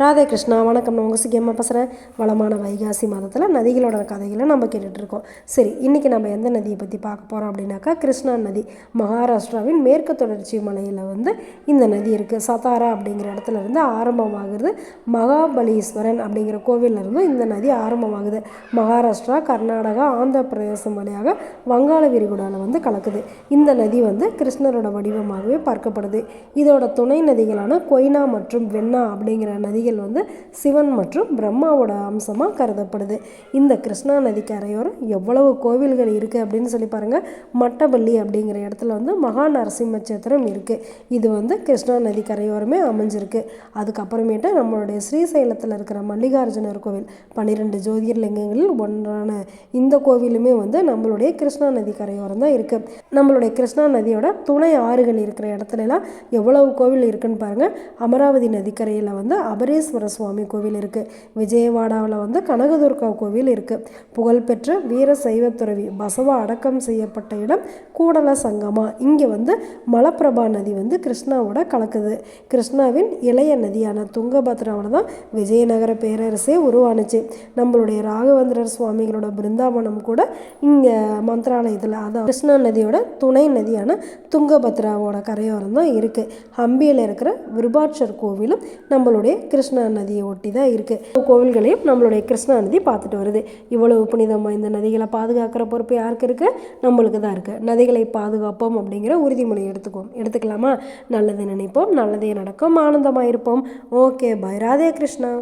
ராதே கிருஷ்ணா வணக்கம். நான் உங்கள் சுகியமாக பேசுகிறேன் வளமான வைகாசி மாதத்தில் நதிகளோட கதைகளை நம்ம கேட்டுட்ருக்கோம். சரி இன்றைக்கி நம்ம எந்த நதியை பற்றி பார்க்க போகிறோம் அப்படின்னாக்கா கிருஷ்ணா நதி மகாராஷ்டிராவின் மேற்கு தொடர்ச்சி மலையில் வந்து இந்த நதி இருக்குது சதாரா அப்படிங்கிற இடத்துல இருந்து ஆரம்பமாகிறது மகாபலீஸ்வரன் அப்படிங்கிற கோவில்ல இருந்து இந்த நதி ஆரம்பமாகுது. மகாராஷ்டிரா கர்நாடகா ஆந்திர பிரதேசம் வழியாக வங்காள விரிகுடாவில் வந்து கலக்குது. இந்த நதி வந்து கிருஷ்ணரோட வடிவமாகவே பார்க்கப்படுது. இதோட துணை நதிகளான கொய்னா மற்றும் வெண்ணா அப்படிங்கிற நதிகள் வந்து சிவன் மற்றும் பிரம்மாவோட அம்சமாக கருதப்படுது. இந்த கிருஷ்ணா நதி கரையோரம் எவ்வளவு கோவில்கள் இருக்குது அப்படின்னு சொல்லி பாருங்கள் மட்டப்பள்ளி அப்படிங்கிற இடத்துல வந்து மகா நரசிம்ம சேத்திரம் இருக்குது இது வந்து கிருஷ்ணா நதி கரையோரமே அமைஞ்சிருக்கு. அதுக்கப்புறமேட்டு நம்மளுடைய ஸ்ரீசைலத்தில் இருக்கிற மல்லிகார்ஜுனர் கோவில் பன்னிரெண்டு ஜோதிர்லிங்கங்களில் ஒன்றான இந்த கோவிலுமே வந்து நம்மளுடைய கிருஷ்ணா நதி கரையோரம் தான் இருக்குது நம்மளுடைய கிருஷ்ணா நதியோட துணை ஆறுகள் இருக்கிற இடத்துலலாம் எவ்வளவு கோவில் இருக்குன்னு பாருங்கள் அமராவதி நதிக்கரையில் வந்து ஹரீஸ்வர சுவாமி கோவில் இருக்குது விஜயவாடாவில் வந்து கனகதுர்கா கோவில் இருக்குது புகழ்பெற்ற வீர சைவத்துறவி பசவா அடக்கம் செய்யப்பட்ட இடம் கூடல சங்கமா. இங்கே வந்து மலப்பிரபா நதி வந்து கிருஷ்ணாவோட கலக்குது. கிருஷ்ணாவின் இளைய நதியான துங்கபத்ராவில் தான் விஜயநகர பேரரசே உருவானுச்சு. நம்மளுடைய ராகவேந்திரர் சுவாமிகளோட பிருந்தாவனம் கூட இங்கே மந்திராலயத்தில் அதான் கிருஷ்ணா நதியோட துணை நதியான துங்கபத்ராவோட கரையோரம் தான் இருக்குது ஹம்பியில் இருக்கிற விருபாட்சர் கோவிலும் நம்மளுடைய கிருஷ்ணா நதியை ஒட்டி தான் இருக்குது கோவில்களையும் நம்மளுடைய கிருஷ்ணா நதி பார்த்துட்டு வருது. இவ்வளவு புனிதம் இந்த நதிகளை பாதுகாக்கிற பொறுப்பு யாருக்கு இருக்குது நம்மளுக்கு தான் இருக்குது நதிகளை பாதுகாப்போம் அப்படிங்கிற உறுதிமொழி எடுத்துக்குவோம் எடுத்துக்கலாமா? நல்லது நினைப்போம் நல்லதே நடக்கும் ஆனந்தமாக இருப்போம் ஓகே பை. ராதே கிருஷ்ணா.